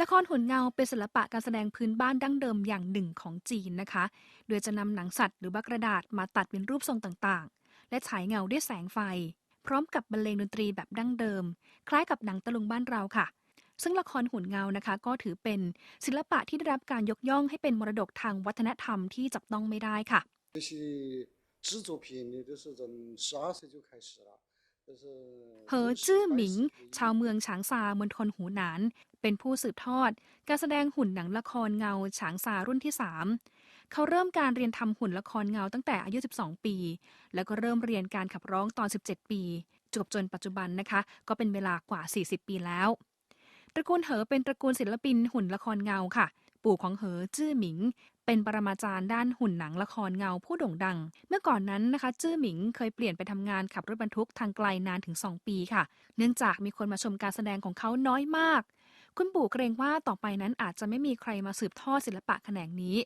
ละครหุ่นเงาเป็นศิลปะการแสดงพื้นบ้านดั้งเดิมอย่างหนึ่งของจีนนะคะ โดยจะนำหนังสัตว์หรือบกระดาษมาตัดเป็นรูปทรงต่างๆ และฉายเงาด้วยแสงไฟ พร้อมกับบรรเลงดนตรีแบบดั้งเดิม คล้ายกับหนังตะลุงบ้านเราค่ะ ซึ่งละครหุ่นเงานะคะ ก็ถือเป็นศิลปะที่ได้รับการยกย่องให้เป็นมรดกทางวัฒนธรรมที่จับต้องไม่ได้ค่ะเหอจื้อหมิง ชาวเมืองฉางซามณฑลหูหนาน เป็นผู้สืบทอด การแสดงหุ่นหนังละครเงา ฉางซารุ่นที่ 3 เขาเริ่มการเรียนทำหุ่นละครเงาตั้งแต่อายุ 12 ปี แล้วก็เริ่มเรียนการขับร้องตอน 17 ปีจบจนปัจจุบันนะคะ ก็เป็นเวลากว่า 40 ปีแล้ว ตระกูลเหอเป็นตระกูลศิลปินหุ่นละครเงาค่ะ ปู่ของเหอจื้อหมิง เป็นปรมาจารย์ด้านหุ่นหนังละครเงาผู้โด่งดัง เมื่อก่อนนั้นนะคะ จื้อหมิงเคยเปลี่ยนไปทำงานขับรถบรรทุกทางไกลนานถึง 2 ปีค่ะ เนื่องจากมีคนมาชมการแสดงของเขาน้อยมาก คุณปู่เกรงว่าต่อไปนั้นอาจจะไม่มีใครมาสืบทอดศิลปะแขนงนี้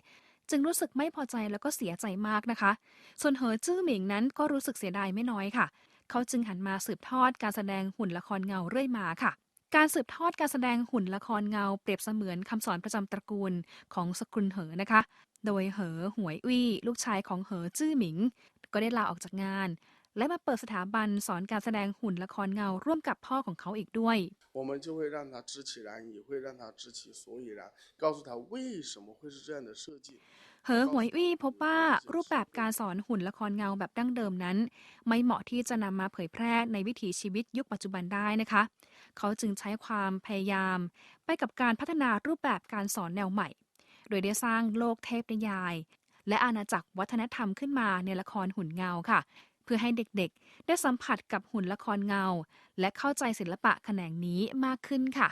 จึงรู้สึกไม่พอใจแล้วก็เสียใจมากนะคะ ส่วนเหอจื้อหมิงนั้นก็รู้สึกเสียดายไม่น้อยค่ะ เขาจึงหันมาสืบทอดการแสดงหุ่นละครเงาเรื่อยมาค่ะการสืบทอดการแสดงหุ่นละครเงาเปรียบเสมือนคำสอนประจำตระกูลของสกุลเหอนะคะ โดยเหอหวยอี้ลูกชายของเหอจื้อหมิง ก็ได้ลาออกจากงาน และมาเปิดสถาบันสอนการแสดงหุ่นละครเงาร่วมกับพ่อของเขาอีกด้วย 我们就会让他知其然，也会让他知其所以然，告诉他为什么会是这样的设计。 เหอหวยอี้พบว่ารูปแบบการสอนหุ่นละครเงาแบบดั้งเดิมนั้น ไม่เหมาะที่จะนำมาเผยแพร่ในวิถีชีวิตยุคปัจจุบันได้นะคะ เขาจึงใช้ความพยายาม ไปกับการพัฒนารูปแบบการสอนแนวใหม่ โดยได้สร้างโลกเทพนิยาย และอาณาจักรวัฒนธรรมขึ้นมาในละครหุ่นเงาค่ะ เ พื่อให้เด็กๆ ได้สัมผัสกับหุ่นละครเงา และเข้าใจศิลปะแขนงนี้มากขึ้นค่ะ